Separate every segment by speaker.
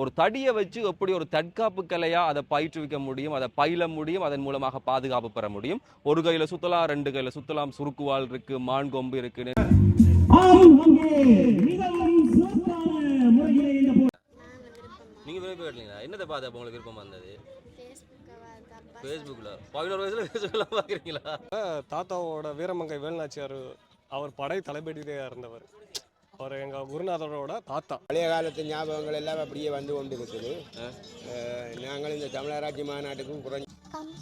Speaker 1: ஒரு தடியை வச்சு எப்படி ஒரு தற்காப்பு கலையா அதை பயிற்றுவிக்க முடியும் அதை பயில முடியும் அதன் மூலமாக பாதுகாப்பு பெற முடியும்? ஒரு கையில சுத்தலாம் ரெண்டு கையில சுத்தலாம். சுருக்குவால் இருக்கு மான் கொம்பு இருக்கு.
Speaker 2: ஆம் அங்கே மிகவும் சிறப்பான முறையிலே இந்த போ-
Speaker 1: நீங்க விரும்பி கேட்டீங்களா என்னதை பார்த்து உங்களுக்கு விருப்பம் வந்தது ஃபேஸ்புக்கில் பதினோரு வயசுல ஃபேஸ்புக்கெல்லாம் பார்க்குறீங்களா?
Speaker 3: தாத்தாவோட வீரமங்கை வேலுநாச்சியார் அவர் படை தளபதியாக இருந்தவர். அவர் எங்கள் குருநாதரோட தாத்தா.
Speaker 4: பழைய காலத்து ஞாபகங்கள் எல்லாம் அப்படியே வந்து கொண்டு இருக்குது நாங்கள் இந்த தமிழராட்சி மாநாட்டுக்கும் குறைஞ்ச
Speaker 5: கம்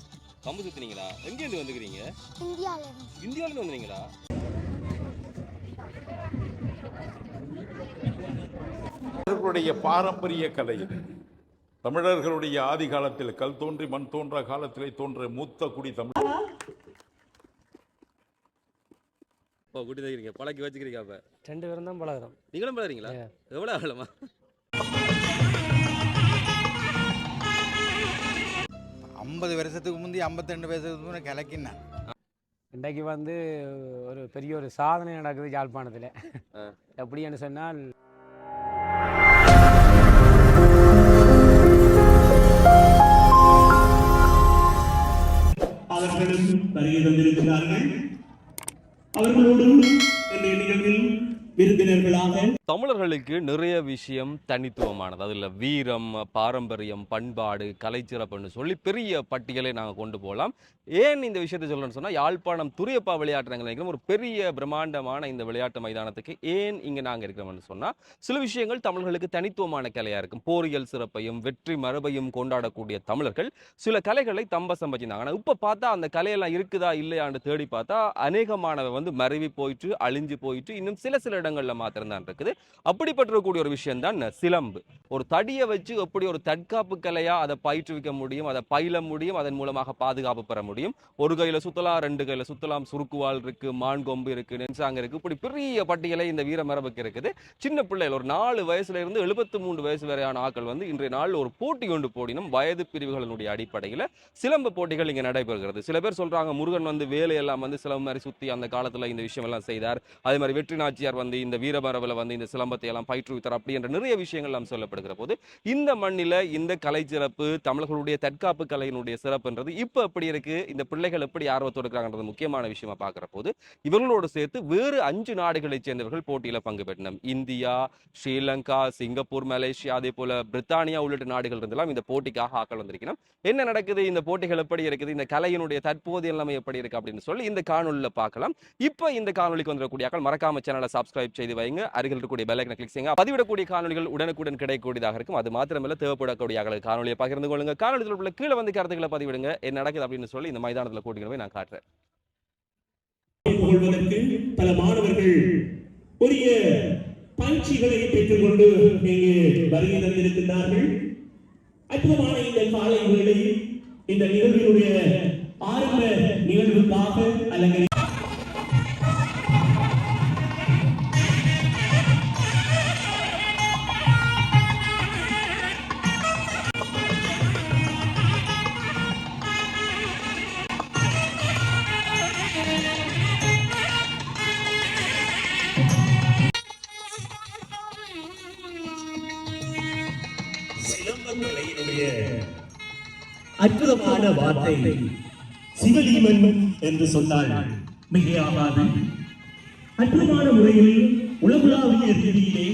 Speaker 1: கம்பு சுத்துனீங்களா? எங்கேருந்து வந்துக்கிறீங்க?
Speaker 5: இந்தியாவிலேருந்து.
Speaker 1: இந்தியாவிலேருந்து வந்தீங்களா?
Speaker 6: தமிழர்களுடைய பாரம்பரிய கலை தமிழர்களுடைய ஆதி காலத்தில் கல் தோன்றி மண் தோன்றா காலத்திலே தோன்ற மூத்த குடி தமிழ்.
Speaker 1: இப்போ கூட்டி தைக்கிறீங்க பழக்கி வச்சுக்கிறீங்க அப்போ.
Speaker 3: ரெண்டு பேரும் தான் பழகிறோம்.
Speaker 1: நீங்களும் பழகிறீங்களா? எவ்வளோ ஆகலமா
Speaker 7: ஐம்பது வருஷத்துக்கு முந்தி ஐம்பத்திரெண்டு வருஷத்துக்கு முந்தி கிளக்கினேன்
Speaker 8: இன்றைக்கு வந்து ஒரு பெரிய ஒரு சாதனை நடக்குது யாழ்ப்பாணத்தில். எப்படின்னு சொன்னால்
Speaker 2: அவர்களும் வருகை தந்திருக்கிறார்கள். அவர்களோடும் இன்றைய நிகழ்வில் விருந்தினர்களாக
Speaker 1: தமிழர்களுக்கு நிறைய விஷயம் தனித்துவமானது. அதில் வீரம் பாரம்பரியம் பண்பாடு கலைச்சிறப்புன்னு சொல்லி பெரிய பட்டியலை நாங்கள் கொண்டு போகலாம் ஏன் இந்த விஷயத்தை சொல்லணும்னு சொன்னால் யாழ்ப்பாணம் துரியப்பா விளையாட்டு நினைக்கிறோம் ஒரு பெரிய பிரம்மாண்டமான இந்த விளையாட்டு மைதானத்துக்கு ஏன் இங்கே நாங்கள் இருக்கிறோம்னு சொன்னால் சில விஷயங்கள் தமிழர்களுக்கு தனித்துவமான கலையாக இருக்கும். போரியல் சிறப்பையும் வெற்றி மரபையும் கொண்டாடக்கூடிய தமிழர்கள் சில கலைகளை தம்ப வச்சிருந்தாங்க. ஆனால் இப்போ பார்த்தா அந்த கலையெல்லாம் இருக்குதா இல்லையான்னு தேடி பார்த்தா அநேகமானவை வந்து மறைவி போயிட்டு அழிஞ்சு போயிட்டு இன்னும் சில சில இடங்களில் மாத்திரம்தான் இருக்குது. அப்படிப்பட்டிருக்கக்கூடிய ஒரு விஷயம் தான் சிலம்பு. ஒரு தடியை வச்சு எப்படி ஒரு தற்காப்பு கலையாக அதை பயிற்றுவிக்க முடியும் அதை பயில முடியும் அதன் மூலமாக பாதுகாப்பு பெற முடியும். ஒரு கையில் சுத்தலாம் ரெண்டு கையில் சுத்தலாம். சுருக்குவால் இருக்கு மான் கொம்பு இருக்கு நென்சாங்க இருக்கு. இப்படி பெரிய பட்டியலை இந்த வீரமரபுக்கு இருக்குது. சின்ன பிள்ளைகள் ஒரு நாலு வயசுல இருந்து எழுபத்தி மூன்று வயசு வரையான ஆக்கள் வந்து இன்றைய நாள் ஒரு போட்டி கொண்டு போடினும் வயது பிரிவுகளினுடைய அடிப்படையில் சிலம்பு போட்டிகள் இங்கே நடைபெறுகிறது. சில பேர் சொல்றாங்க முருகன் வந்து வேலையெல்லாம் வந்து சிலம்பு மாதிரி சுத்தி அந்த காலத்தில் இந்த விஷயம் எல்லாம் செய்தார். அதே மாதிரி வெற்றி நாச்சியார் வந்து இந்த வீரமரபில் வந்து இந்த சிலம்பத்தை எல்லாம் பயிற்றுவித்தார் அப்படி என்ற நிறைய விஷயங்கள் நாம் சொல்லப்படுகிற போது இந்த மண்ணில இந்த கலை சிறப்பு தமிழர்களுடைய தற்காப்பு கலையினுடைய சிறப்புன்றது இப்போ எப்படி இருக்கு? இந்த பிள்ளைகள் எப்படி ஆர்வத்தோடு இருக்கிறாங்கன்றது முக்கியமான விஷயமா பார்க்குற போது இவர்களோடு சேர்த்து வேறு அஞ்சு நாடுகளைச் சேர்ந்தவர்கள் போட்டியில் பங்கு பெற்றனர். இந்தியா ஸ்ரீலங்கா சிங்கப்பூர் மலேசியா அதே போல பிரித்தானியா உள்ளிட்ட நாடுகள் இருந்தெல்லாம் இந்த போட்டிக்காக ஆக்கள் வந்திருக்கணும் என்ன நடக்குது? இந்த போட்டிகள் எப்படி இருக்குது? இந்த கலையினுடைய தற்போதைய எல்லாமே எப்படி இருக்கு? அப்படின்னு சொல்லி இந்த காணொலியில் பார்க்கலாம். இப்போ இந்த காணொலிக்கு வந்துடக்கூடிய ஆக்கள் மறக்காம சேனலை சப்ஸ்கிரைப் சப்ஸ்கிரைப் செய்து வைங்க அருகில் இருக்கக்கூடிய பெல்லைக்கனை கிளிக் செய்யுங்க. பதிவிடக்கூடிய காணொலிகள் உடனுக்குடன் கிடைக்கக்கூடியதாக இருக்கும். அது மாத்திரமல்ல தேவைப்படக்கூடிய அகல காணொலியை பகிர்ந்து கொள்ளுங்க. காணொலியில் உள்ள கீழே வந்து கருத்துக்களை பதிவிடுங்க. என்ன நடக்குது அப்படின்னு சொல்லி இந்த மைதானத்தில் கூட்டிட்டு போய் நான் காட்டுறேன்.
Speaker 2: பல மாணவர்கள் உரிய பயிற்சிகளை பெற்றுக்கொண்டு இங்கு வருகை தந்திருக்கிறார்கள் அற்புதமான இந்த காலை வேளையில் இந்த நிகழ்வினுடைய ஆரம்ப நிகழ்வுக்காக அல்லது என்று சொன்னால் மிகையாகாது அற்புதமான முறையில் உலகளாவிய ரீதியிலே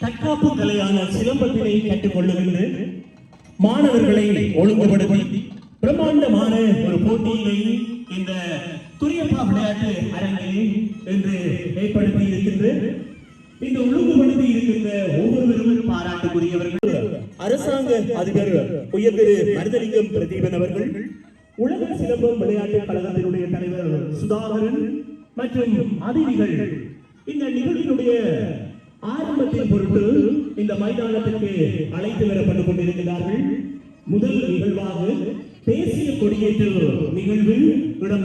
Speaker 2: தற்காப்பு கலையான சிலம்பத்தினை கற்றுக்கொள்ளுகின்ற மாணவர்களை ஒழுங்குபடுத்தி பிரம்மாண்டமான ஒரு போட்டியினை இந்த துரியப்பா விளையாட்டு அரங்கிலே என்று ஏற்படுத்தி இருக்கின்ற இந்த ஒழுங்குபடுத்தி இருக்கின்ற ஒவ்வொருவரும் பாராட்டுக்குரியவர்கள். அரசாங்க அதிபர் உயர் மருதலிங்கம் பிரதீபன் அவர்கள் உலக சிலம்பம் விளையாட்டு கழகத்தினுடைய தலைவர் சுதாகரன் மற்றும் அதிதிகள். இந்த நிகழ்வினுடைய ஆரம்பத்தின் பொருட்டு இந்த மைதானத்திற்கு அழைத்து வரப்பட்டுக் கொண்டிருக்கிறார்கள். முதல் நிகழ்வாக தேசிய கொடியேற்று நிகழ்வு இடம்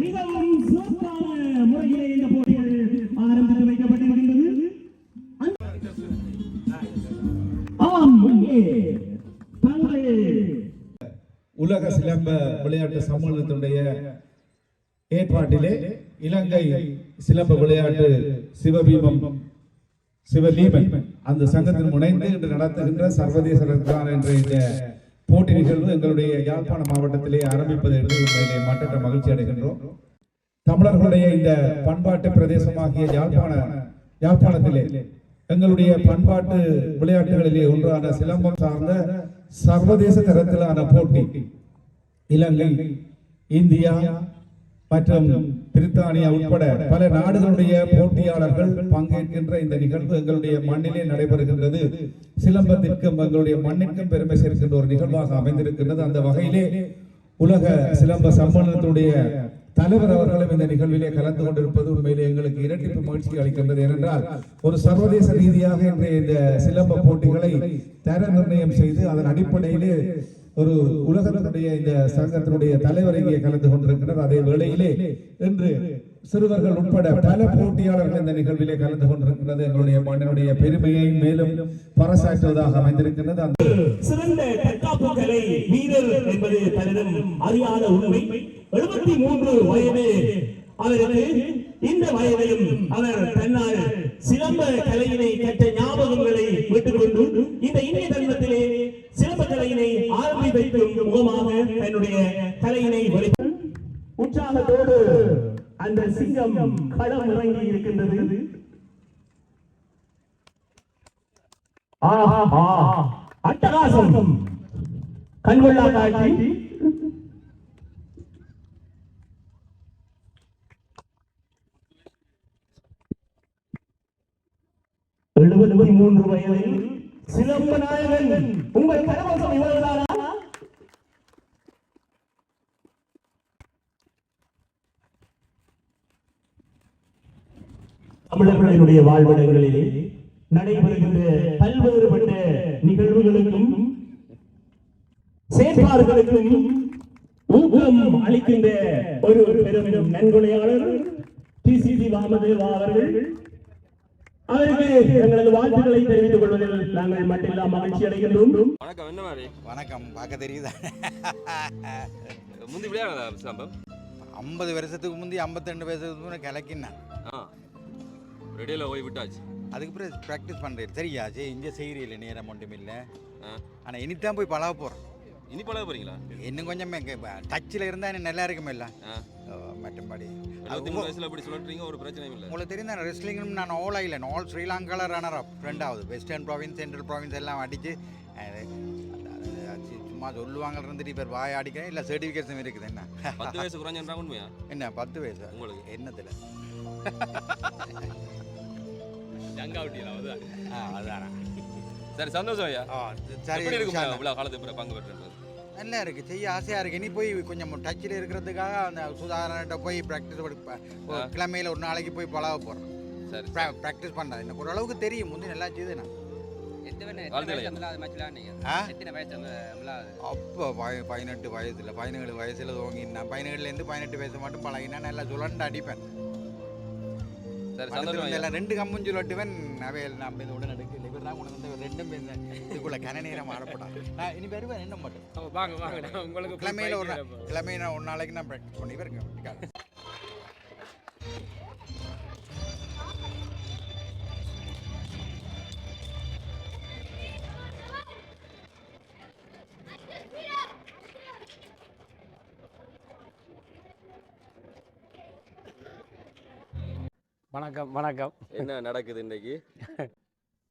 Speaker 2: மிகவும் சிறப்பான முறையிலே இந்த போட்டிகள் ஆரம்பித்து வைக்கப்பட்டிருக்கின்றது. ஆம் தங்கள்
Speaker 9: உலக சிலம்ப விளையாட்டு சம்மேளனத்தினுடைய ஏற்பாட்டிலே இலங்கை சிலம்ப விளையாட்டு சிவபீமம் சிவதீபன் அந்த சங்கத்தில் முனைந்து இன்று நடத்துகின்ற சர்வதேச ரத்னான் என்ற இந்த போட்டி நிகழ்வு எங்களுடைய யாழ்ப்பாண மாவட்டத்திலே ஆரம்பிப்பது என்று உண்மையிலே மட்டற்ற மகிழ்ச்சி அடைகின்றோம். தமிழர்களுடைய இந்த பண்பாட்டு பிரதேசமாகிய யாழ்ப்பாண யாழ்ப்பாணத்திலே எங்களுடைய பண்பாட்டு விளையாட்டுகளிலே ஒன்றான சிலம்பம் சார்ந்த சர்வதேச தரத்திலான போட்டி இலங்கை இந்தியா மற்றும் பிரித்தானியா உட்பட பல நாடுகளுடைய போட்டியாளர்கள் பங்கேற்கின்ற இந்த நிகழ்வு எங்களுடைய மண்ணிலே நடைபெறுகின்றது. சிலம்பத்திற்கும் எங்களுடைய மண்ணிற்கும் பெருமை சேர்க்கின்ற ஒரு நிகழ்வாக அமைந்திருக்கின்றது. அந்த வகையிலே உலக சிலம்ப சம்மேளனத்துடைய தலைவர் அவர்களும் இந்த நிகழ்விலே கலந்து கொண்டிருப்பது உண்மையிலே எங்களுக்கு இரட்டிப்பு மகிழ்ச்சி அளிக்கின்றது. ஏனென்றால் ஒரு சர்வதேச ரீதியாக இன்றைய இந்த சிலம்ப போட்டிகளை தர நிர்ணயம் செய்து அதன் அடிப்படையிலே ஒரு உலகத்தினுடைய இந்த சங்கத்தினுடைய தலைவர் இங்கே கலந்து கொண்டிருக்கிறார். அதே வேளையிலே இன்று சிறுவர்கள் உட்பட பல போட்டியாளர்கள் இந்த நிகழ்விலே கலந்து கொண்டிருக்கிறது. எங்களுடைய மண்ணினுடைய பெருமையை மேலும் பறைசாற்றுவதாக அமைந்திருக்கிறது. அந்த
Speaker 2: சிறந்த தற்காப்பு கலை வீரர் என்பது பலரும் அறியாத உண்மை. எழுபத்தி மூன்று வயது அவருக்கு இந்த வயதிலும் அவர் தன்னால் சிலம்ப கலையினை கற்ற ஞாபகங்களை விட்டுக்கொண்டு இந்த இந்திய தர்மத்திலே சிலம்ப கலையினை ஆரம்ப வைக்கும் முகமாக தன்னுடைய தலையினை வெளி உற்சாகத்தோடு அந்த சிங்கம் களம் இறங்கி இருக்கின்றது. ஆஹா அட்டகாசம். கண்கொள்ளா காட்சி. எழுபத்தி மூன்று வயதில் சிலம்ப நாயகன் உங்கள் கரவசம் இவ்வளவுதானா தமிழர்களுடைய வாழ்விடங்களிலே நடைபெறுகின்ற பல்வேறுபட்ட நிகழ்வுகளுக்கும் செயற்பாடுகளுக்கும் ஊக்கம் அளிக்கின்ற ஒரு பெரும் நன்கொடையாளர் டிசிபி வாமதேவா அவர்கள். அவருக்கு எங்களது வாழ்த்துக்களை தெரிவித்துக் கொள்வதில் நாங்கள் மட்டில்லா மகிழ்ச்சி அடைகின்றோம்.
Speaker 1: வணக்கம் என்ன மாதிரி?
Speaker 7: வணக்கம் பார்க்க தெரியுதா?
Speaker 1: முந்தி விளையாட சிலம்பம்?
Speaker 7: ஐம்பது வருஷத்துக்கு முந்தி ஐம்பத்தெண்டு வருஷத்துக்கு முன்னே கிளக்கினேன்
Speaker 1: ரெடியில் போய் விட்டாச்சு.
Speaker 7: அதுக்கு பிறகு ப்ராக்டிஸ் பண்ணுறேன் சரியா சரி இங்கே செய்கிறீல்ல நேரம் ஒன்றும் இல்லை. ஆனால் இனித்தான் போய் பழக போகிறேன்
Speaker 1: இனி பழக போறீங்களா?
Speaker 7: இன்னும் கொஞ்சம் டச்சில் இருந்தால் இன்னும் நல்லா இருக்குமே இல்லை. மற்றபடி
Speaker 1: மூணு வயசுல இப்படி சொல்றீங்க ஒரு பிரச்சனையும் இல்லை.
Speaker 7: உங்களுக்கு தெரியும் தான் ரெஸ்லிங்கும் நான் ஆல் ஐலண்ட் ஆல் ஸ்ரீலங்காவில் ரன்னர் அப் ரெண்டாவது வெஸ்டர்ன் ப்ராவின்ஸ் சென்ட்ரல் ப்ராவின்ஸ் எல்லாம் அடித்து சும்மா சொல்லுவாங்க இருந்துட்டு இப்போ வாய் அடிக்கிறேன் இல்லை சர்டிஃபிகேட்ஸும் இருக்குது என்ன?
Speaker 1: பத்து வயசு குறைஞ்சா உண்மையா?
Speaker 7: என்ன பத்து வயசு?
Speaker 1: உங்களுக்கு.
Speaker 7: என்னத்தில்?
Speaker 1: ஜங்காவட்டியில்
Speaker 7: ஆ அதானா
Speaker 1: சரி சந்தோஷம் ஐயா.
Speaker 7: ஆ சரி
Speaker 1: எப்படி இருக்கும்
Speaker 7: விஷாலா.
Speaker 1: இவ்வளோ காலத்துக்கு பிறகு பங்கு பெற்றது
Speaker 7: நல்லா இருக்கு. செய்ய ஆசையாக இருக்கு. இனி போய் கொஞ்சம் டச்சில் இருக்கிறதுக்காக அந்த சுதாரணட்ட போய் ப்ராக்டிஸ் கிழமையில் ஒரு நாளைக்கு போய் பழக போகிறேன்
Speaker 1: சரி
Speaker 7: ப்ராக்டிஸ் பண்ணேன் எனக்கு ஓரளவுக்கு தெரியும். முந்தி நல்லா செய்து நான். ஆ? அப்போ பய பதினெட்டு வயசில் பதினேழு வயசில் துவங்கினேன். பதினேழுலேருந்து பதினெட்டு வயசு மட்டும் பழகினா நல்லா சுழண்டு அடிப்பேன்.
Speaker 1: சரி
Speaker 7: ரெண்டு கம்பும் சொல்லிட்டுவன் அவையில் நம்ம இதோட நடக்கல இவர் தான் கொண்டு வந்து ரெண்டும் இந்த இதுக்குள்ள கன நேரம் ஆடப்படாது நான் இனி வருவேன் என்ன மட்டும்.
Speaker 8: வாங்க வாங்க உங்களுக்கு
Speaker 7: கிழமையில ஒரு கிழமையில ஒரு நாளைக்கு நான் ப்ராக்டிஸ் பண்ணி வருங்க
Speaker 8: வணக்கம் வணக்கம்.
Speaker 1: என்ன நடக்குது இன்னைக்கு?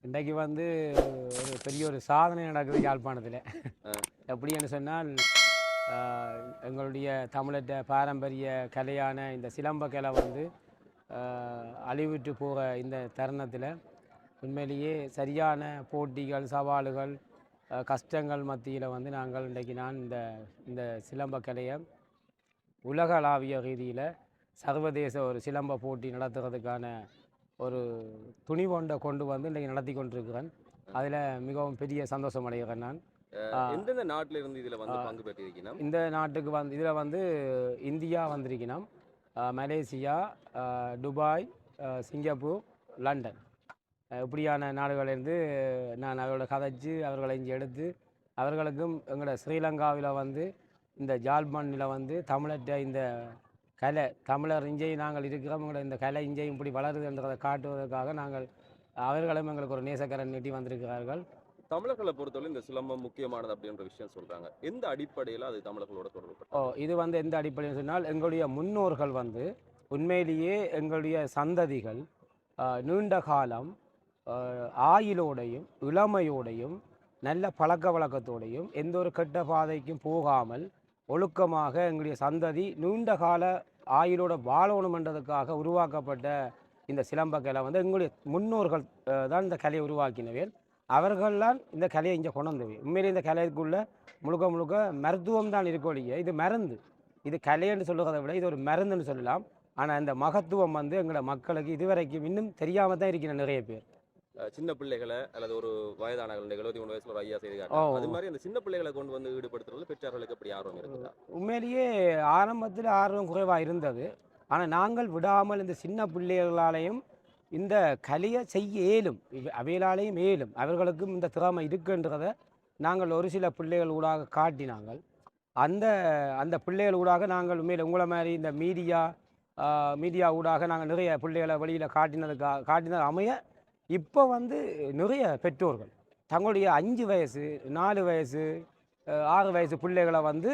Speaker 8: இன்றைக்கு வந்து ஒரு பெரிய ஒரு சாதனை நடக்குது யாழ்ப்பாணத்தில். எப்படின்னு சொன்னால் எங்களுடைய தமிழற்ற பாரம்பரிய கலையான இந்த சிலம்ப கலை வந்து ஆஹ், அழிவுற்று போக இந்த தருணத்தில் உண்மையிலேயே சரியான போட்டிகள் சவால்கள் கஷ்டங்கள் மத்தியில் வந்து நாங்கள் இன்றைக்கு நான் இந்த இந்த சிலம்ப கலையை உலகளாவிய ரீதியில் சர்வதேச ஒரு சிலம்ப போட்டி நடத்துறதுக்கான ஒரு துணிவொண்டை கொண்டு வந்து இன்றைக்கி நடத்தி கொண்டிருக்கிறேன். அதில் மிகவும் பெரிய சந்தோஷம் அடைகிறேன் நான்.
Speaker 1: எந்தெந்த நாட்டுல இருந்து இதுல வந்து. பங்கு பெற்றிருக்கீங்கன்னா
Speaker 8: இந்த நாட்டுக்கு வந்து இதில் வந்து இந்தியா வந்திருக்கணும் மலேசியா துபாய் சிங்கப்பூர் லண்டன். இப்படியான நாடுகளிலிருந்து நான் அவர்களோட கதைச்சு அவர்களை இங்கே எடுத்து அவர்களுக்கும் எங்களோட ஸ்ரீலங்காவில் வந்து இந்த ஜாழ்மண்ணில் வந்து தமிழற்ற இந்த கலை தமிழர் இஞ்சை நாங்கள் இருக்கிறவங்களோட இந்த கலை இஞ்சையும் இப்படி வளருதுன்றதை காட்டுவதற்காக நாங்கள் அவர்களும் எங்களுக்கு ஒரு நேசக்கரன் நீட்டி வந்திருக்கிறார்கள்.
Speaker 1: தமிழர்களை பொறுத்தவரை இந்த சிலம்பம் முக்கியமானது அப்படின்ற விஷயம் சொல்றாங்க. எந்த அடிப்படையில் அது தமிழர்களோட தொடர்பு
Speaker 8: ஓ இது வந்து எந்த அடிப்படையில் சொன்னால் எங்களுடைய முன்னோர்கள் வந்து உண்மையிலேயே எங்களுடைய சந்ததிகள் நீண்ட காலம் ஆஹ், ஆயுளோடையும் இளமையோடையும் நல்ல பழக்க வழக்கத்தோடையும் எந்த ஒரு கெட்ட பாதைக்கும் போகாமல் ஒழுக்கமாக எங்களுடைய சந்ததி நீண்ட கால ஆயுளோட வாழணுமென்றதுக்காக உருவாக்கப்பட்ட இந்த சிலம்ப கலை வந்து எங்களுடைய முன்னோர்கள் தான் இந்த கலையை உருவாக்கினவர். அவர்கள்லாம் இந்த கலையை இங்கே கொண்டு உண்மையிலே இந்த கலைக்குள்ளே முழுக்க முழுக்க மருத்துவம் தான் இருக்கொழிய இது மருந்து. இது கலைன்னு சொல்லுறதை விட இது ஒரு மருந்துன்னு சொல்லலாம். ஆனால் இந்த மகத்துவம் வந்து எங்களோட மக்களுக்கு இதுவரைக்கும் இன்னும் தெரியாமல் தான் இருக்கிற நிறைய பேர்.
Speaker 1: சின்ன பிள்ளைகளை அல்லது ஒரு வயதானவர்கள் எழுபத்தி மூணு வயசுல ஒரு ஐயா செய்து. அது மாதிரி அந்த சின்ன பிள்ளைகளை கொண்டு வந்து ஈடுபடுத்துறதுல பெற்றார்களுக்கு எப்படி ஆர்வம் இருக்குதா?
Speaker 8: உண்மையிலேயே ஆரம்பத்தில் ஆர்வம் குறைவாக இருந்தது. ஆனால் நாங்கள் விடாமல் இந்த சின்ன பிள்ளைகளாலேயும் இந்த கலையை செய்ய இயலும். இவ- அவைகளாலேயும் இயலும். அவர்களுக்கும் இந்த திறமை இருக்குன்றதை நாங்கள் ஒரு சில பிள்ளைகள் ஊடாக காட்டினாங்கள். அந்த அந்த பிள்ளைகள் ஊடாக நாங்கள் உண்மையில் உங்களை மாதிரி இந்த மீடியா மீடியா ஊடாக நாங்கள் நிறைய பிள்ளைகளை வெளியில் காட்டினதுக்காக காட்டினது அமைய இப்போ வந்து நிறைய பெற்றோர்கள் தங்களுடைய அஞ்சு வயசு நாலு வயசு ஆறு வயசு பிள்ளைகளை வந்து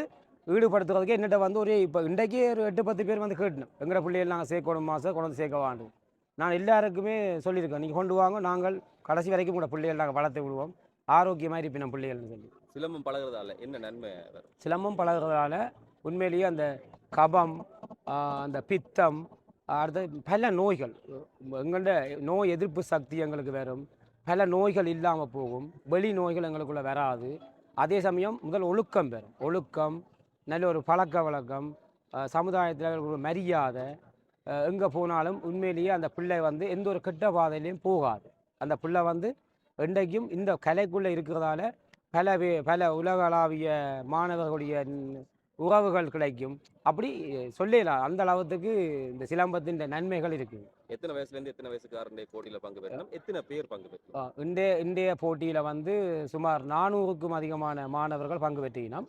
Speaker 8: ஈடுபடுத்துறதுக்கு என்னட்ட வந்து ஒரு இப்போ இன்றைக்கே ஒரு எட்டு பத்து பேர் வந்து கேட்டணும் எங்களோட பிள்ளைகள் நாங்கள் சேர்க்கணும் மாதம் கொண்டு வந்து சேர்க்க வேண்டும். நான் எல்லாருக்குமே சொல்லியிருக்கேன் நீங்கள் கொண்டு வாங்க நாங்கள் கடைசி வரைக்கும் கூட பிள்ளைகள் நாங்கள் வளர்த்து விடுவோம். ஆரோக்கியமாக இருப்பின பிள்ளைகள்னு சொல்லி.
Speaker 1: சிலம்பம் பழகுறதால என்ன நன்மை
Speaker 8: சிலம்பம் பழகுறதால உண்மையிலேயே அந்த கபம் அந்த பித்தம் அடுத்து பல நோய்கள். எங்கள்ட நோய் எதிர்ப்பு சக்தி எங்களுக்கு வரும். பல நோய்கள் இல்லாமல் போகும். வெளி நோய்கள் எங்களுக்குள்ளே வராது. அதே சமயம் முதல் ஒழுக்கம் பெறும் ஒழுக்கம் நல்ல ஒரு பழக்க வழக்கம் சமுதாயத்தில் ஒரு மரியாதை எங்கே போனாலும் உண்மையிலேயே அந்த பிள்ளை வந்து எந்த ஒரு கெட்ட பாதையிலையும் போகாது. அந்த பிள்ளை வந்து என்றைக்கும் இந்த கலைக்குள்ளே இருக்கிறதால பல பல உலகளாவிய மாணவர்களுடைய உறவுகள் கிடைக்கும். அப்படி சொல்லலாம் அந்த அளவுக்கு இந்த சிலம்பத்தின் நன்மைகள் இருக்குது
Speaker 1: எத்தனை வயசுல இருந்து எத்தனை வயசுக்காரருடைய போட்டியில பங்கு பெறணும் எத்தனை பேர் பங்கு பெறணும்
Speaker 8: ஆ, இன்றைய இன்றைய போட்டியில் வந்து சுமார் நானூறுக்கும் அதிகமான மாணவர்கள் பங்கு பெற்றினோம்.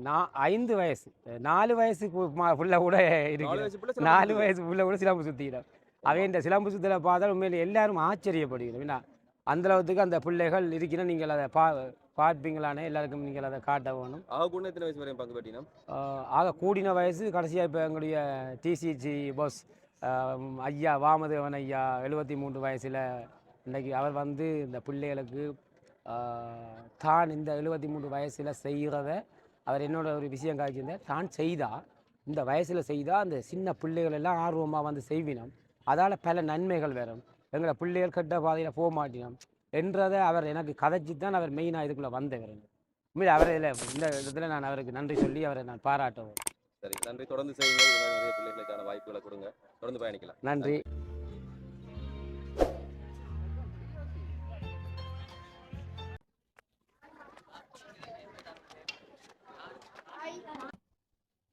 Speaker 8: நான் ஐந்து வயசு. நாலு வயசு புள்ள கூட இருக்கு. நாலு. வயசு புள்ள கூட சிலம்பு சுற்றிடும் அவை இந்த சிலம்பு சுத்தலை பார்த்தா உண்மையில் எல்லாரும் ஆச்சரியப்படுகிறோம் என்ன அந்த அளவுக்கு அந்த பிள்ளைகள் இருக்கிற நீங்கள் அதை பா பார்ப்பீங்களானே எல்லாருக்கும் நீங்கள் அதை காட்ட வேணும்.
Speaker 1: ஆக கூட எத்தனை வயசு வரையும் பங்கு
Speaker 8: ஆஹ் ஆக கூடின வயசு கடைசியாக இப்போ எங்களுடைய டிசிஜி பாஸ் ஐயா வாமதேவன் ஐயா எழுபத்தி மூன்று வயசில் இன்னைக்கு அவர் வந்து இந்த பிள்ளைகளுக்கு தான் இந்த எழுபத்தி மூன்று வயசில் செய்கிறத அவர் என்னோட ஒரு விஷயம் காய்ச்சிருந்தார் தான் செய்தா இந்த வயசில் செய்தால் அந்த சின்ன பிள்ளைகள் எல்லாம் ஆர்வமாக வந்து செய்வினோம். அதால் பல நன்மைகள் வரும். எங்களை பிள்ளைகள் கெட்ட பாதையில் போக மாட்டினோம். என்றதை அவர் எனக்கு கதைச்சி தான் அவர் மெயினாக இதுக்குள்ளே வந்தவர் உண்மையில் அவரை இதில் இந்த இடத்துல நான் அவருக்கு நன்றி சொல்லி அவரை நான் பாராட்டுவேன்
Speaker 1: சரி நன்றி. தொடர்ந்து செய்யுங்க. நிறைய பிள்ளைகளுக்கான வாய்ப்புகளை கொடுங்க. தொடர்ந்து பயணிக்கலாம்.
Speaker 8: நன்றி.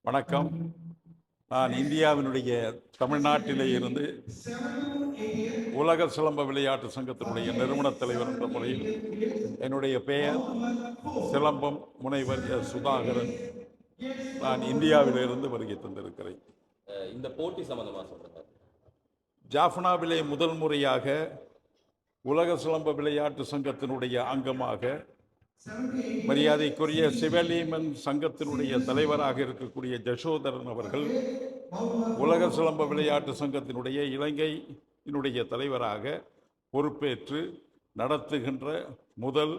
Speaker 6: வணக்கம். நான் இந்தியாவினுடைய தமிழ்நாட்டிலே இருந்து உலக சிலம்ப விளையாட்டு சங்கத்தினுடைய நிறுவன தலைவர் என்ற முறையில் என்னுடைய பெயர் சிலம்பம் முனைவர் எஸ் சுதாகரன். நான் இந்தியாவிலிருந்து வருகை தந்திருக்கிறேன்.
Speaker 1: இந்த போட்டி சம்பந்தமா சொல்றேன்
Speaker 6: ஜாஃப்னாவிலே முதல் முறையாக உலக சிலம்ப விளையாட்டு சங்கத்தினுடைய அங்கமாக மரியாதைக்குரிய சிவலீமன் சங்கத்தினுடைய தலைவராக இருக்கக்கூடிய ஜசோதரன் அவர்கள் உலக சிலம்ப விளையாட்டு சங்கத்தினுடைய இலங்கையினுடைய தலைவராக பொறுப்பேற்று நடத்துகின்ற முதல்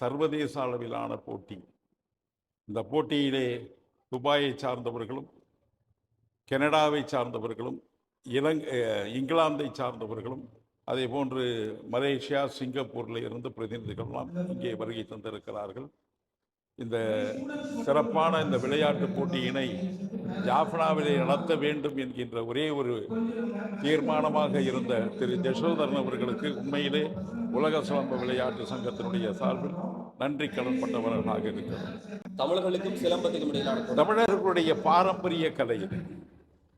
Speaker 6: சர்வதேச அளவிலான போட்டி. இந்த போட்டியிலே துபாயை சார்ந்தவர்களும் கனடாவை சார்ந்தவர்களும் இலங்கை இங்கிலாந்தை சார்ந்தவர்களும் அதே போன்று மலேசியா சிங்கப்பூரில் இருந்து பிரதிநிதிகள்லாம் இங்கே வருகை தந்திருக்கிறார்கள். இந்த சிறப்பான இந்த விளையாட்டு போட்டியினை ஜாஃப்னாவிலே நடத்த வேண்டும் என்கின்ற ஒரே ஒரு தீர்மானமாக இருந்த திரு ஜசோதரன் அவர்களுக்கு உண்மையிலே உலக சிலம்ப விளையாட்டு சங்கத்தினுடைய சார்பில் நன்றி கடன்பட்டவர்களாக இருக்கிறோம்
Speaker 1: தமிழர்களுக்கும் சிலம்பத்துக்கும் இடையிலான
Speaker 6: தமிழர்களுடைய பாரம்பரிய கலை இது.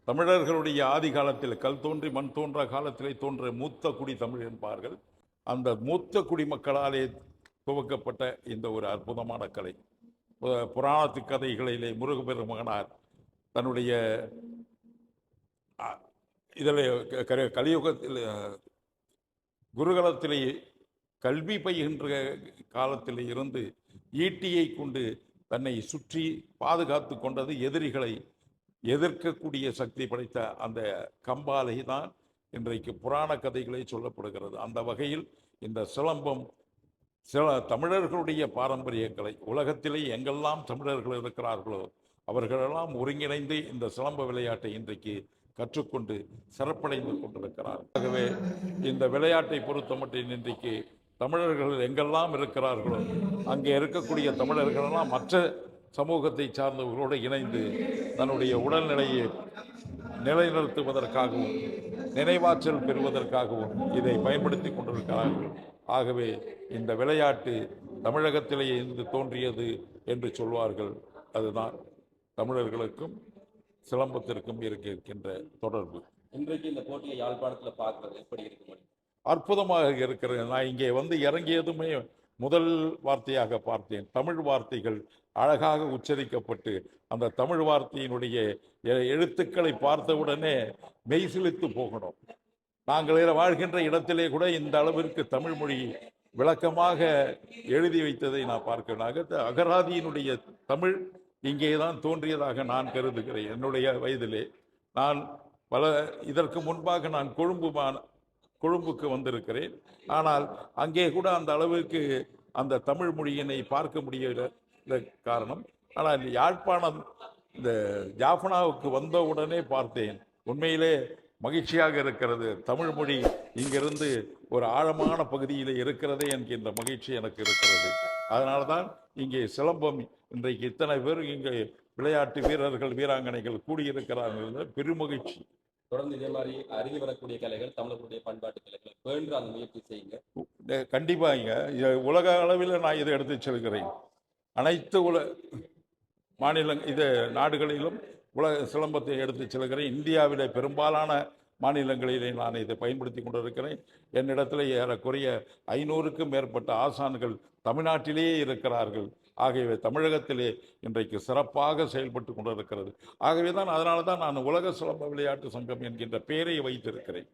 Speaker 6: தமிழர்களுடைய ஆதி காலத்தில் கல் தோன்றி மண் தோன்ற காலத்திலே தோன்ற மூத்த குடி தமிழ் என்பார்கள். அந்த மூத்த குடிமக்களாலே துவக்கப்பட்ட இந்த ஒரு அற்புதமான கலை. புராணத்து கதைகளிலே முருகப்பெருமகனார் தன்னுடைய இதில் கலியுகத்தில் குருகலத்திலே கல்வி பயின்ற காலத்தில் இருந்து ஈட்டியை கொண்டு தன்னை சுற்றி பாதுகாத்து கொண்டது எதிரிகளை எதிர்க்கக்கூடிய சக்தி படைத்த அந்த கம்பாலை தான் இன்றைக்கு புராண கதைகளை சொல்லப்படுகிறது. அந்த வகையில் இந்த சிலம்பம் சில தமிழர்களுடைய பாரம்பரிய கலை உலகத்திலே எங்கெல்லாம் தமிழர்கள் இருக்கிறார்களோ அவர்களெல்லாம் ஒருங்கிணைந்து இந்த சிலம்ப விளையாட்டை இன்றைக்கு கற்றுக்கொண்டு சிறப்படைந்து கொண்டிருக்கிறார் ஆகவே இந்த விளையாட்டை பொறுத்த மட்டும் இன்றைக்கு தமிழர்கள் எங்கெல்லாம் இருக்கிறார்களோ அங்கே இருக்கக்கூடிய தமிழர்களெல்லாம் மற்ற சமூகத்தை சார்ந்தவர்களோடு இணைந்து தன்னுடைய உடல்நிலையை நிலைநிறுத்துவதற்காகவும் நினைவாற்றல் பெறுவதற்காகவும் இதை பயன்படுத்தி கொண்டிருக்கிறார்கள். ஆகவே இந்த விளையாட்டு தமிழகத்திலே இருந்து தோன்றியது என்று சொல்வார்கள். அதுதான் தமிழர்களுக்கும் சிலம்பத்திற்கும் இருக்கின்ற தொடர்பு.
Speaker 1: இன்றைக்கு இந்த போட்டியை யாழ்ப்பாணத்தில் பார்க்கறது எப்படி இருக்கு
Speaker 6: அற்புதமாக இருக்கிறது. நான் இங்கே வந்து இறங்கியதுமே முதல் வார்த்தையாக பார்த்தேன். தமிழ் வார்த்தைகள் அழகாக உச்சரிக்கப்பட்டு அந்த தமிழ் வார்த்தையினுடைய எ- எழுத்துக்களை பார்த்தவுடனே மெய்சிலித்து போகணும். நாங்கள் இர- வாழ்கின்ற இடத்திலே கூட இந்த அளவிற்கு தமிழ் மொழி விளக்கமாக எழுதி வைத்ததை நான் பார்க்கிறேன் அகராதியினுடைய தமிழ் இங்கே தான் தோன்றியதாக நான் கருதுகிறேன் என்னுடைய வயதிலே. நான் பல இதற்கு முன்பாக நான் கொழும்பு மா- கொழும்புக்கு வந்திருக்கிறேன். ஆனால் அங்கே கூட அந்த அளவுக்கு அந்த தமிழ் மொழியினை பார்க்க முடியல காரணம். ஆனால் இந்த யாழ்ப்பாணம் இந்த ஜாஃபனாவுக்கு வந்த உடனே பார்த்தேன். உண்மையிலே மகிழ்ச்சியாக இருக்கிறது. தமிழ் மொழி இங்கிருந்து ஒரு ஆழமான பகுதியில் இருக்கிறதே என்கின்ற மகிழ்ச்சி எனக்கு இருக்கிறது. அதனால தான் இங்கே சிலம்பம் இன்றைக்கு இத்தனை பேர் இங்கே விளையாட்டு வீரர்கள் வீராங்கனைகள் கூடியிருக்கிறார்கள் பெருமகிழ்ச்சி.
Speaker 1: தொடர்ந்து இதே மாதிரி அறிந்து வரக்கூடிய கலைகள் தமிழர்களுடைய பண்பாட்டு கலைகளை வேண்டு அந்த முயற்சி செய்யுங்க.
Speaker 6: கண்டிப்பாங்க உலக அளவில் நான் இதை எடுத்து செல்கிறேன். அனைத்து உல மாநில இது நாடுகளிலும் உலக சிலம்பத்தை எடுத்து செல்கிறேன். இந்தியாவிலே பெரும்பாலான மாநிலங்களிலே நான் இதை பயன்படுத்தி கொண்டிருக்கிறேன். என்னிடத்தில் ஏறக்குறைய ஐநூறுக்கும் மேற்பட்ட ஆசான்கள் தமிழ்நாட்டிலேயே இருக்கிறார்கள். ஆகியவை தமிழகத்திலே இன்றைக்கு சிறப்பாக செயல்பட்டு கொண்டிருக்கிறது. ஆகவே தான் அதனால தான் நான் உலக சிலம்ப விளையாட்டு சங்கம் என்கின்ற பெயரை வைத்திருக்கிறேன்.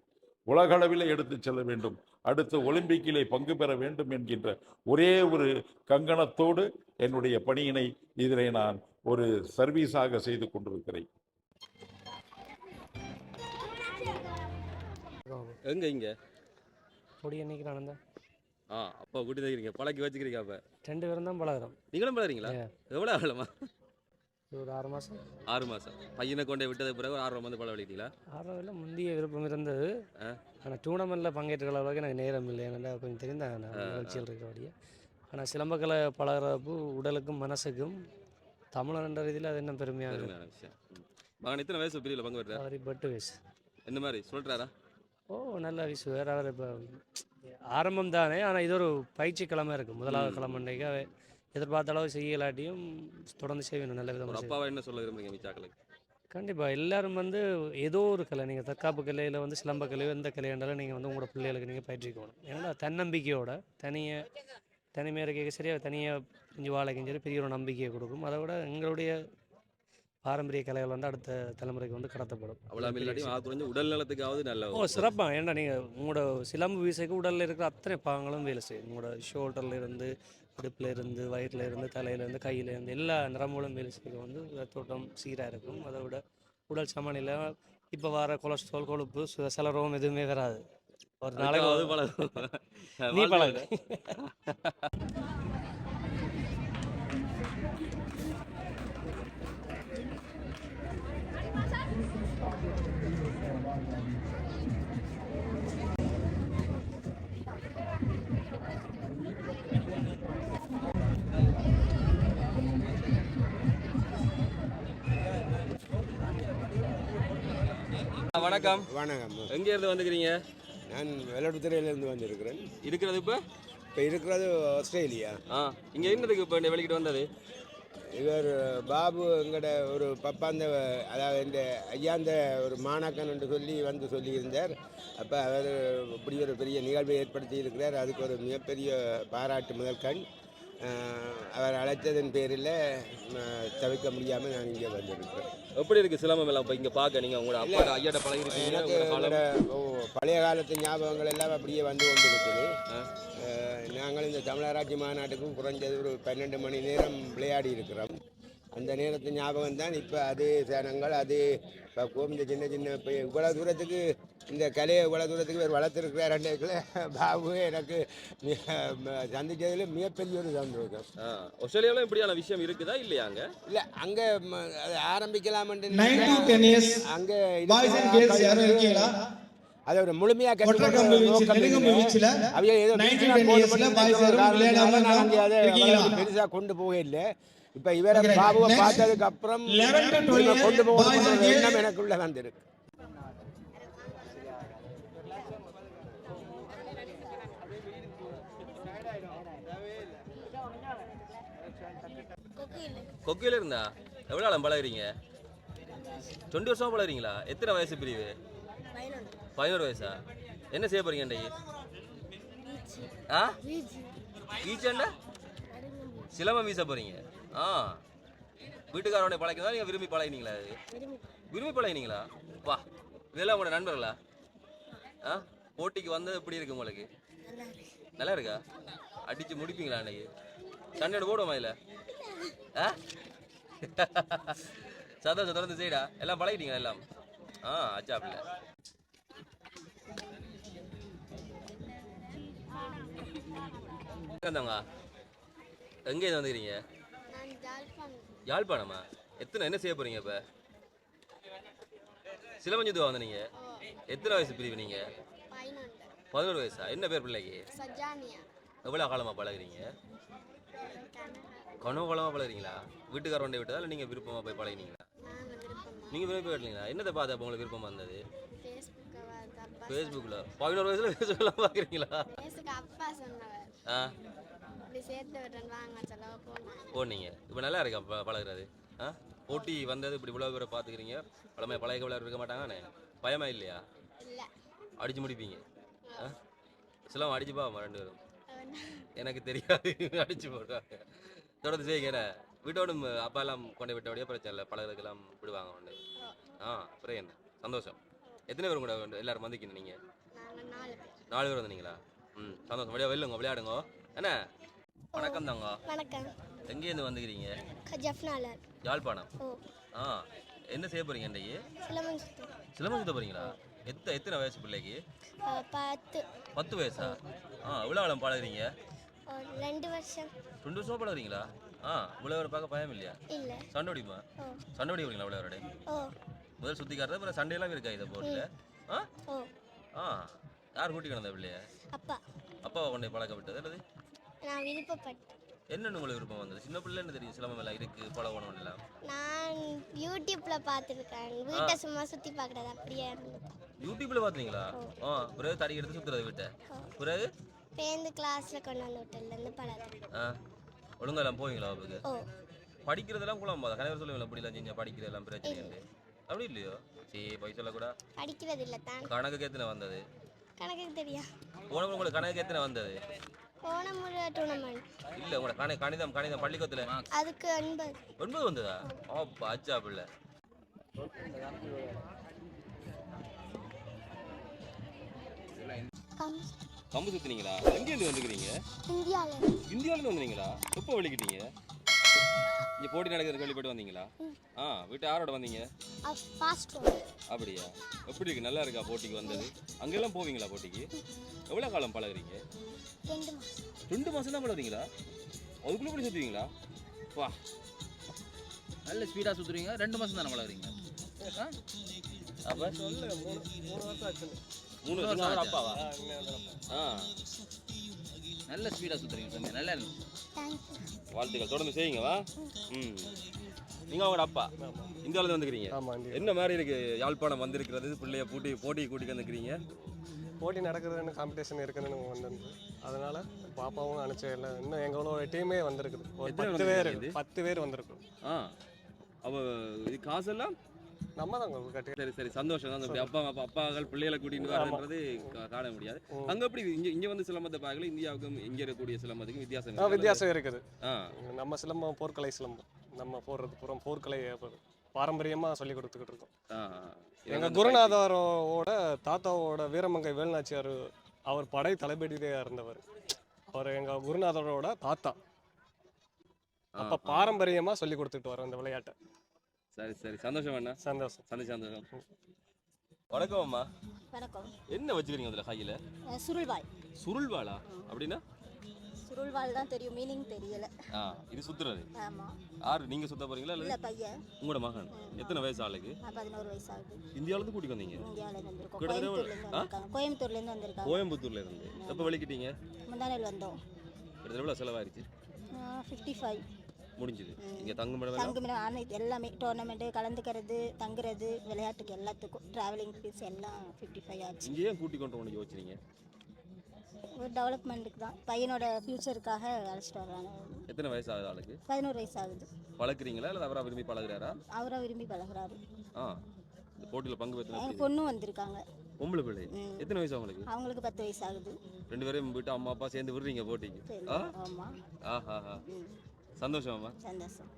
Speaker 6: உலகளவில் எடுத்து செல்ல வேண்டும். அடுத்து ஒலிம்பிக்கிலே பங்கு பெற வேண்டும் என்கின்ற ஒரே ஒரு கங்கணத்தோடு என்னுடைய பணியினை இதிலே நான் ஒரு சர்வீஸாக செய்து கொண்டிருக்கிறேன்.
Speaker 1: எங்க இங்க?
Speaker 10: பொடி தான்
Speaker 1: ஆ அப்பா கூட்டி தைக்கிறீங்க பழக்கி வச்சுக்கிறீங்க அப்ப.
Speaker 10: ரெண்டு பேரும் தான் பழகிறோம்.
Speaker 1: நீங்களும் பழகிறீங்களா? எவ்வளோ ஆகலமா
Speaker 10: ஒரு ஆறு மாதம்
Speaker 1: ஆறு மாசம். பையனை கொண்டே விட்டது பிறகு ஒரு ஆறு வந்து பழம் வலிக்கிட்டீங்களா
Speaker 10: ஆறாவில் முந்தைய விருப்பம் இருந்தது. ஆனால் டூர்னமெண்ட்டில் பங்கேற்றுக்கிற அளவுக்கு எனக்கு நேரம் இல்லை. ஏன்னா கொஞ்சம் தெரிந்தாங்க நான் நிகழ்ச்சிகள் இருக்கிறபடியே ஆனால் சிலம்பக்கலை பழகிறப்போ உடலுக்கும் மனசுக்கும் தமிழன்ற ரீதியில் அது என்ன பெருமையாக
Speaker 1: விஷயம். மகன் எத்தனை வயசு பிரிவில் பங்கு பெற்றார்?
Speaker 10: அவர் பட்டு வயசு.
Speaker 1: என்ன மாதிரி? சொல்றாரா?
Speaker 10: ஓ நல்ல வீசுவார் அவர் இப்போ ஆரம்பம் தானே ஆனால் இது ஒரு பயிற்சி கிழமை இருக்குது முதலாவது கிழமை அன்றைக்கு எதிர்பார்த்த அளவு செய்யலாட்டியும் தொடர்ந்து செய்வேன் நல்ல விதமாக
Speaker 1: அப்பாவை என்ன சொல்ல விரும்புறீங்க மிச்சாக்களுக்கு?
Speaker 10: கண்டிப்பாக எல்லாரும் வந்து ஏதோ ஒரு கலை. நீங்கள் தற்காப்பு கலையில் வந்து சிலம்ப கலையோ எந்த கலையாண்டாலும் நீங்கள் வந்து உங்களோட பிள்ளைகளுக்கு நீங்கள் பயிற்சிக்கணும் ஏன்னா தன்னம்பிக்கையோட தனியை தனிமையாக இருக்க சரியாக தனியாக செஞ்சு வாழைக்கும் சரி பெரிய ஒரு நம்பிக்கையை கொடுக்கும். அதை விட எங்களுடைய பாரம்பரிய கலைகள் வந்து அடுத்த தலைமுறைக்கு வந்து கடத்தப்படும்.
Speaker 1: அவ்வளோ உடல் நலத்துக்காவது நல்ல
Speaker 10: ஓ சிறப்பாக ஏன்னா நீங்கள் உங்களோட சிலம்பு வீசைக்கு உடலில் இருக்கிற அத்தனை பாகங்களும் வேலை செய்யும். உங்களோட ஷோல்டரில் இருந்து இடுப்பில் இருந்து வயிற்றில் இருந்து தலையில இருந்து கையில இருந்து எல்லா நரம்புகளும் வேலை வந்து ரத்தோட்டம் சீராக இருக்கும். அதை விட உடல் சமநிலை இப்போ வர கொலஸ்ட்ரால் கொழுப்பு சு- சலரோகம் எதுவுமே வராது. ஒரு நாளைக்கு நீ பழகு.
Speaker 1: வணக்கம்.
Speaker 4: வணக்கம்.
Speaker 1: எங்க இருந்து வந்துக்கிறீங்க
Speaker 4: நான் வெள்ளடுத்துறையிலேருந்து வந்திருக்கிறேன்.
Speaker 1: இருக்கிறது இப்போ?
Speaker 4: இப்போ இருக்கிறது ஆஸ்திரேலியா.
Speaker 1: ஆ இங்க என்னதுக்கு இப்போ இந்த வெளிக்கிட்டு வந்தது?
Speaker 4: இவர் பாபு எங்கட ஒரு பப்பாந்த அதாவது இந்த ஐயாந்த ஒரு மாணாக்கன் என்று சொல்லி வந்து சொல்லியிருந்தார். அப்போ அவர் இப்படி ஒரு பெரிய நிகழ்வை ஏற்படுத்தி இருக்கிறார். அதுக்கு ஒரு மிகப்பெரிய பாராட்டு முதல் கண் அவர் அழைத்ததன் பேரில் தவிர்க்க முடியாமல் நான் இங்கே வந்திருக்கிறேன்.
Speaker 1: எப்படி இருக்கு சிலம்பம் எல்லாம்? இப்போ இங்கே பார்க்க நீங்கள் உங்களோட அப்பா ஐயாட்ட பழகிருக்கீங்க
Speaker 4: பழைய காலத்து ஞாபகங்கள் எல்லாம் அப்படியே வந்து கொண்டிருக்குது. நாங்கள் இந்த தமிழராட்சி மாநாட்டுக்கும் குறைஞ்சது ஒரு பன்னெண்டு மணி நேரம் விளையாடி இருக்கிறோம். அந்த நேரத்து ஞாபகம் தான் இப்போ அதே சேனங்கள் அதே பக்குவம் இந்த சின்ன சின்ன இப்போ இவ்வளோ தூரத்துக்கு இந்த கலையை இவ்வளோ தூரத்துக்கு இவர் வளர்த்துருக்கிறார் அன்றைக்குள்ள பாபு எனக்கு சந்திச்சதுல மிகப்பெரிய ஒரு சந்தோஷம்.
Speaker 1: ஆ ஆஸ்திரேலியாவில் இப்படியான விஷயம் இருக்குதா இல்லையாங்க
Speaker 4: இல்லை அங்கே அது ஆரம்பிக்கலாம்னு அங்கே அதை ஒரு முழுமையா
Speaker 11: ஒற்றைக்கம்பு வீச்சு நெடுங்கம்பு வீச்சுல
Speaker 4: அவைய ஏதோ
Speaker 11: நைன் டு
Speaker 4: வீச்சுனா
Speaker 11: டென்
Speaker 4: போதும்
Speaker 11: இயர்ஸ்ல
Speaker 4: மட்டும்
Speaker 11: பாய்ஸ்
Speaker 4: இருக்கிற
Speaker 11: யாரும் விளையாடாம
Speaker 4: காரணத்தினால நான் அங்கே அதை
Speaker 11: இருக்கீங்களா?
Speaker 4: அவ்வளவு பெருசா கொண்டு போக இல்லை. இப்ப இவரை பாபுவை. பார்த்ததுக்கு அப்புறம்
Speaker 11: 11 to 12
Speaker 4: இவரை கொண்டு
Speaker 11: girls.
Speaker 4: எண்ணம் எனக்குள்ள வந்திருக்கு.
Speaker 5: கொக்கியில்
Speaker 1: கொக்கையில் இருந்தா எவ்வளோ ஆளம் பழகுறீங்க? டுவெண்ட்டி வருஷமாக பழகுறீங்களா? எத்தனை வயசு பிரிவு? பதினோரு வயசா? என்ன செய்ய போறீங்க இன்றைக்கு ஆ?
Speaker 5: பீச்சு
Speaker 1: சிலம்பம் வீச போறீங்க. ஆ. வீட்டுக்காரோட பழக்கிறதா நீங்கள் விரும்பி பழகினீங்களா அது?
Speaker 5: விரும்பி
Speaker 1: பழகினீங்களா? வா. இதெல்லாம் உங்களோட நண்பர்களா? ஆ? போட்டிக்கு வந்தது எப்படி இருக்கு உங்களுக்கு?
Speaker 5: நல்லா இருக்கா?
Speaker 1: அடிச்சு முடிப்பீங்களா அன்னைக்கு? சண்டையோட போடுவோமா இல்லை சந்தோஷம் தொடர்ந்து செய்டா. எல்லாம் பழகிட்டீங்களா எல்லாம்? ஆ அச்சா பிள்ளை. எங்கே வந்துக்கிறீங்க?
Speaker 5: நான் ஜாழ்ப்பாணம்.
Speaker 1: யாழ்ப்பாணமா? எத்தனை என்ன செய்ய போறீங்க இப்போ? சிலமஞ்சுதுவா வந்து நீங்க?
Speaker 5: ஓ
Speaker 1: எத்தனை வயசு பிரிவு நீங்க?
Speaker 5: பதினொன்று.
Speaker 1: பதினோரு வயசா? என்ன பேர் பிள்ளைக்கு?
Speaker 5: சஜானியா.
Speaker 1: எவ்வளோ காலமாக பழகுறீங்க? கனவு காலமாக பழகுறீங்களா வீட்டுக்கார வண்டி விட்டதா? இல்லை நீங்கள் விருப்பமாக போய் பழகினீங்களா?
Speaker 5: நாங்கள் விருப்பமா.
Speaker 1: போயிட்டீங்களா என்னத்தை பார்த்து அப்போ உங்களுக்கு விருப்பமாக இருந்தது?
Speaker 5: ஃபேஸ்புக்கை பார்த்து அப்பா
Speaker 1: ஃபேஸ்புக்கில் பதினோரு வயசில் ஃபேஸ்புக்கெல்லாம் பார்க்குறீங்களா? ஆ?
Speaker 5: போனாங்க
Speaker 1: இப்போ நல்லா இருக்கா பழகுறது? ஆ? போட்டி வந்தது இப்படி இவ்வளோ பேரை பார்த்துக்கிறீங்க. பழமையாக பழக விளையாட இருக்க மாட்டாங்கண்ணே பயமா இல்லையா?
Speaker 5: இல்லை.
Speaker 1: அடிச்சு முடிப்பீங்க. சிலம் அடிச்சு பாவமா ரெண்டு பேரும். எனக்கு தெரியாது. அடிச்சு போடுவாங்க. தொடர்ந்து செய்யுங்க வீட்டோட அப்பா எல்லாம் கொண்டு விட்டபடியே பிரச்சனை இல்லை பழகிறதுக்கெல்லாம் விடுவாங்க உண்டு. ஆ. அப்புறம் என்ன? சந்தோஷம். எத்தனை பேரும் கூட? எல்லாரும் வந்திக்கணும் நீங்கள்
Speaker 5: நாலு பேர்.
Speaker 1: பேர் வந்தீங்களா ம் சந்தோஷம். வெளியே வெல்லுங்க விளையாடுங்க. என்ன? வணக்கம் தாங்க.
Speaker 5: வணக்கம்.
Speaker 1: எங்கேருந்து வந்துக்கிறீங்க
Speaker 5: ஜஃப்னாலர்
Speaker 1: யாழ்ப்பாணம்? ஆ என்ன செய்ய போறீங்க இன்றைக்கு சிலம்பம் சுத்த. போறீங்களா? எத்த எத்தனை வயசு பிள்ளைக்கு?
Speaker 5: பத்து.
Speaker 1: பத்து வயசா? ஆ எவ்வளோ காலம் பழகுறீங்க?
Speaker 5: ஒரு ரெண்டு வருஷம்.
Speaker 1: ரெண்டு வருஷமா பழகுறீங்களா ஆ இவ்வளோ ஒரு பார்க்க பயம் இல்லையா
Speaker 5: இல்லை.
Speaker 1: சண்டை அடிமா
Speaker 5: ஓ.
Speaker 1: சண்டை அடிக்கிறீங்களா இவ்வளோ வரடே
Speaker 5: ஓ.
Speaker 1: முதல் சுத்திக்காரது அப்புறம் சண்டையெல்லாம் இருக்கா இதை போட்டில் ஆ? ஆ யார் கூட்டி கிடந்த பிள்ளைய?
Speaker 5: அப்பா.
Speaker 1: அப்பாவை கொண்டு போய் பழக்க விட்டது அல்லது
Speaker 5: நான் விருப்பப்பட்டேன்
Speaker 1: என்னென்னு உங்களுக்கு விருப்பம் வந்தது? சின்ன பிள்ளை என்ன தெரியும்? சிலம்பம் எல்லாம் இருக்கு பழகணும் எல்லாம்
Speaker 5: நான் யூடியூப்ல பார்த்துருக்கேன். வீட்டை சும்மா சுற்றி பார்க்குறது அப்படியே
Speaker 1: யூடியூப்ல பார்த்தீங்களா ஆ பிறகு தடி எடுத்து சுத்துறது விட்ட. பிறகு?
Speaker 5: பேருந்து கிளாஸில் கொண்டு வந்து விட்டதுலேருந்து பழகிறேன்
Speaker 1: ஆ. ஒழுங்கா எல்லாம் போவீங்களா அவருக்கு
Speaker 5: ஓ.
Speaker 1: படிக்கிறதெல்லாம் குழம்பாத கணவர் சொல்லுவீங்களா இப்படிலாம் செஞ்சா படிக்கிறதெல்லாம் பிரச்சனை இல்லை. அப்படி இல்லையோ? சரி போய் சொல்லக்கூடா.
Speaker 5: படிக்கிறது இல்லை தான்.
Speaker 1: கணக்குக்கு எத்தனை வந்தது?
Speaker 5: கணக்குக்கு தெரியும்
Speaker 1: போன உங்களுக்கு கணக்கு எத்தனை வந்தது?
Speaker 5: போன முறை டூர்னமெண்ட்
Speaker 1: இல்லை உங்களோட கண கணிதம் கணிதம் பள்ளிக்கூடத்தில்.
Speaker 5: அதுக்கு
Speaker 1: ஒன்பது. வந்ததா? ஓ அச்சா பிள்ளை.
Speaker 5: கம்
Speaker 1: கம்பு சுத்தினீங்களா? எங்கேருந்து வந்துக்கிறீங்க?
Speaker 5: இந்தியாவில்
Speaker 1: இந்தியாவிலேருந்து வந்தீங்களா? எப்போ வெளிக்கிட்டீங்க இங்கே போட்டி நடக்கிறது கேள்விப்பட்டு வந்தீங்களா? ஆ வீட்டு யாரோட வந்தீங்க? அப்படியா? எப்படி இருக்கு? நல்லா இருக்கா போட்டிக்கு வந்தது? அங்கெல்லாம் போவீங்களா போட்டிக்கு? எவ்வளோ காலம் பழகுறீங்க?
Speaker 5: ரெண்டு மாதம்
Speaker 1: ரெண்டு மாதம் தான் பழகுறீங்களா? அதுக்குள்ளே கூட சுற்றுவீங்களா வா.
Speaker 7: நல்ல ஸ்பீடாக சுற்றுறீங்க ரெண்டு மாதம் தானே வளர்க்குறீங்க
Speaker 1: அப்போ
Speaker 3: சொல்ல மூணு மூணு வருஷம் ஆச்சு
Speaker 1: மூணு வருஷம் அப்பாவா ஆ
Speaker 7: நல்ல ஸ்பீடாக சுற்றுறீங்க தம்பி நல்லா இருக்கு.
Speaker 1: வாழ்த்துக்கள். தொடர்ந்து செய்யுங்க வா. ம். நீங்கள் அவங்களோட அப்பா? இந்தியாவிலேருந்து வந்துக்கிறீங்க. என்ன மாதிரி இருக்கு? யாழ்ப்பாணம் வந்திருக்கிறது பிள்ளைய பூட்டி போட்டி கூட்டிக்கு வந்துக்கிறீங்க?
Speaker 3: போட்டி நடக்குதுன்னு காம்படிஷன் இருக்குதுன்னு வந்திருந்து அதனால பாப்பாவும் அனுப்பிச்சு எல்லாம் இன்னும் எங்களோட டீமே வந்திருக்குது. ஒரு பத்து
Speaker 1: பேர்?
Speaker 3: பத்து பேர் வந்திருக்கும்.
Speaker 1: ஆ. அவ இது காசெல்லாம்?
Speaker 3: நம்ம தான் கட்டி.
Speaker 1: சரி சரி. சந்தோஷம் தான். அப்பா அப்பா அப்பாக்கள் பிள்ளைகளை கூட்டிட்டு வரன்றது காண முடியாது அங்க எப்படி இங்க இங்க வந்து சிலம்பத்தை பார்க்கல இந்தியாவுக்கும் இங்க இருக்கக்கூடிய சிலம்பத்துக்கும் வித்தியாசம்?
Speaker 3: வித்தியாசம் இருக்குது. நம்ம சிலம்பம் போர்க்கலை சிலம்பம். நம்ம போடுறது புறம் போர்க்கலை பாரம்பரியமாக சொல்லி கொடுத்துக்கிட்டு இருக்கோம்.
Speaker 1: வந்து
Speaker 3: குருநாதரோட தாத்தாவோட வீரமங்கை வேலுநாச்சியார் அவர் படை தளபதியாக இருந்தவர். அவர் எங்கள் குருநாதரோட தாத்தா. அப்போ
Speaker 1: ஆ.
Speaker 3: பாரம்பரியமாக சொல்லி கொடுத்துட்டு வரோம் இந்த விளையாட்டை.
Speaker 1: சரி சரி. சந்தோஷம் அண்ணா.
Speaker 3: சந்தோஷம்.
Speaker 1: சந்தோஷம். சந்தோஷம் வணக்கம் அம்மா.
Speaker 12: வணக்கம்.
Speaker 1: என்ன வச்சுக்கிறீங்க அதுல கையில?
Speaker 12: சுருள்வாள்
Speaker 1: சுருள்வாளா? அப்படின்னா?
Speaker 12: சுருள்வாள் தான் தெரியும். மீனிங் தெரியல.
Speaker 1: ஆ இது சுத்துறது.
Speaker 12: ஆமாம்
Speaker 1: யாரு? நீங்க சுத்த போறீங்களா
Speaker 12: இல்லை?
Speaker 1: இல்ல
Speaker 12: பையன்.
Speaker 1: உங்களோட மகன். எத்தனை வயசு ஆளுக்கு?
Speaker 12: அஹ் பதினோரு வயசு ஆகுது.
Speaker 1: இந்தியாவில இருந்து கூட்டிட்டு வந்தீங்க?
Speaker 12: வந்திருக்கோம்.
Speaker 1: ஒரு-
Speaker 12: கோயம்புத்தூர்லேருந்து
Speaker 1: ஆ?
Speaker 12: வந்திருக்காங்க. கோயம்புத்தூர்லேருந்து வந்திருக்காங்க.
Speaker 1: கோயம்புத்தூர்ல இருந்து. எப்ப வெளிக்கிட்டீங்க?
Speaker 12: முந்தானையில் வந்தோம்.
Speaker 1: கிட்டத்தட்ட எவ்வளவு செலவாயிருச்சு?
Speaker 12: ஃபிஃப்டி ஃபைவ்
Speaker 1: முடிஞ்சுது. இங்க தங்கும் இடம் எல்லாம்
Speaker 12: தங்குமிடம் அனைத்து எல்லாமே டோர்னமெண்ட்டு கலந்துக்கிறது தங்குறது விளையாட்டுக்கு எல்லாத்துக்கும் ட்ராவலிங் ஃபீஸ் எல்லாம் ஃபிஃப்டி ஃபைவ் ஆச்சு
Speaker 1: இங்கேயே கூட்டி கொண்டு வந்து யோசிச்சிருங்க
Speaker 12: ஒரு டெவலப்மெண்ட்டுக்கு தான். பையனோட ஃப்யூச்சருக்காக அழைச்சிட்டு வர்றாங்க.
Speaker 1: எத்தனை வயசு ஆகுது ஆளுக்கு?
Speaker 12: பதினோரு வயசு ஆகுது
Speaker 1: பழக்கிறீங்களா? இல்லை அவரா விரும்பி பழகுறாரா?
Speaker 12: அவராக விரும்பி பழகுறாரு.
Speaker 1: ஆ. இந்த போட்டியில் பங்கு பெற்ற
Speaker 12: பொண்ணும் வந்திருக்காங்க.
Speaker 1: பொம்பளை பிள்ளை. எத்தனை வயசு அவங்களுக்கு?
Speaker 12: அவங்களுக்கு பத்து வயசு ஆகுது
Speaker 1: ரெண்டு பேரும் போயிட்டு அம்மா அப்பா சேர்ந்து விடுறீங்க போட்டிக்கு.
Speaker 12: சரி.
Speaker 1: ஆ?
Speaker 12: ஆமாம்
Speaker 1: ஆஹா ஆஹா சந்தோஷம்
Speaker 12: சந்தோஷம்.